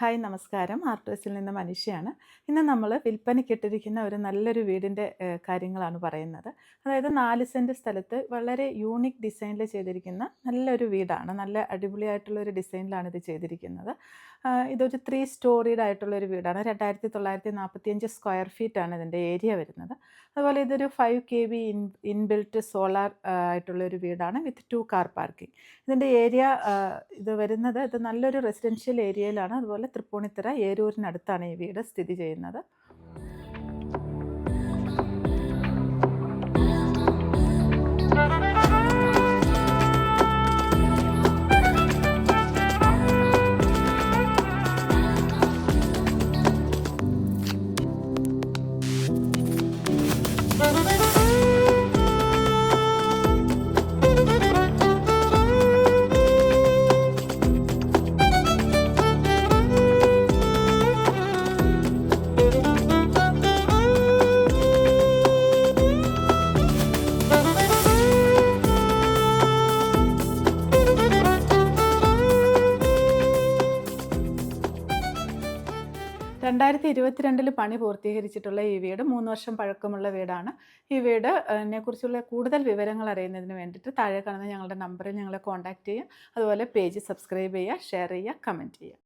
Hi നമസ്കാരം. ആർട്ടേഴ്സിൽ നിന്ന് മനുഷ്യയാണ്. ഇന്ന് നമ്മൾ വിൽപ്പനയ്ക്കിട്ടിരിക്കുന്ന ഒരു നല്ലൊരു വീടിന്റെ കാര്യങ്ങളാണ് പറയുന്നത്. അതായത് നാല് സെന്റ് സ്ഥലത്ത് വളരെ യൂണിക് ഡിസൈനിൽ ചെയ്തിരിക്കുന്ന നല്ലൊരു വീടാണ്. നല്ല അടിപൊളിയായിട്ടുള്ള ഒരു ഡിസൈനിലാണ് ഇത് ചെയ്തിരിക്കുന്നത്. ഇതൊരു ത്രീ സ്റ്റോറീഡ് ആയിട്ടുള്ള ഒരു വീടാണ്. രണ്ടായിരത്തി തൊള്ളായിരത്തി നാൽപ്പത്തിയഞ്ച് സ്ക്വയർ ഫീറ്റ് ആണ് ഇതിന്റെ ഏരിയ വരുന്നത്. അതുപോലെ ഇതൊരു ഫൈവ് കെ വി ഇൻ ഇൻബിൽറ്റ് സോളാർ ആയിട്ടുള്ള ഒരു വീടാണ് വിത്ത് ടു കാർ പാർക്കിംഗ്. ഇതിന്റെ ഏരിയ ഇത് വരുന്നത് ഇത് നല്ലൊരു റെസിഡൻഷ്യൽ ഏരിയയിലാണ്. അതുപോലെ തൃപ്പൂണിത്തുറ ഏരൂരിനടുത്താണ് ഈ വീട് സ്ഥിതി ചെയ്യുന്നത്. രണ്ടായിരത്തി ഇരുപത്തിരണ്ടിൽ പണി പൂർത്തീകരിച്ചിട്ടുള്ള ഈ വീട് മൂന്ന് വർഷം പഴക്കമുള്ള വീടാണ്. ഈ വീട് കുറിച്ചുള്ള കൂടുതൽ വിവരങ്ങൾ അറിയുന്നതിന് വേണ്ടിയിട്ട് താഴെ കാണുന്ന ഞങ്ങളുടെ നമ്പറിൽ ഞങ്ങളെ കോൺടാക്റ്റ് ചെയ്യുക. അതുപോലെ പേജ് സബ്സ്ക്രൈബ് ചെയ്യുക ഷെയർ ചെയ്യുക കമന്റ് ചെയ്യുക.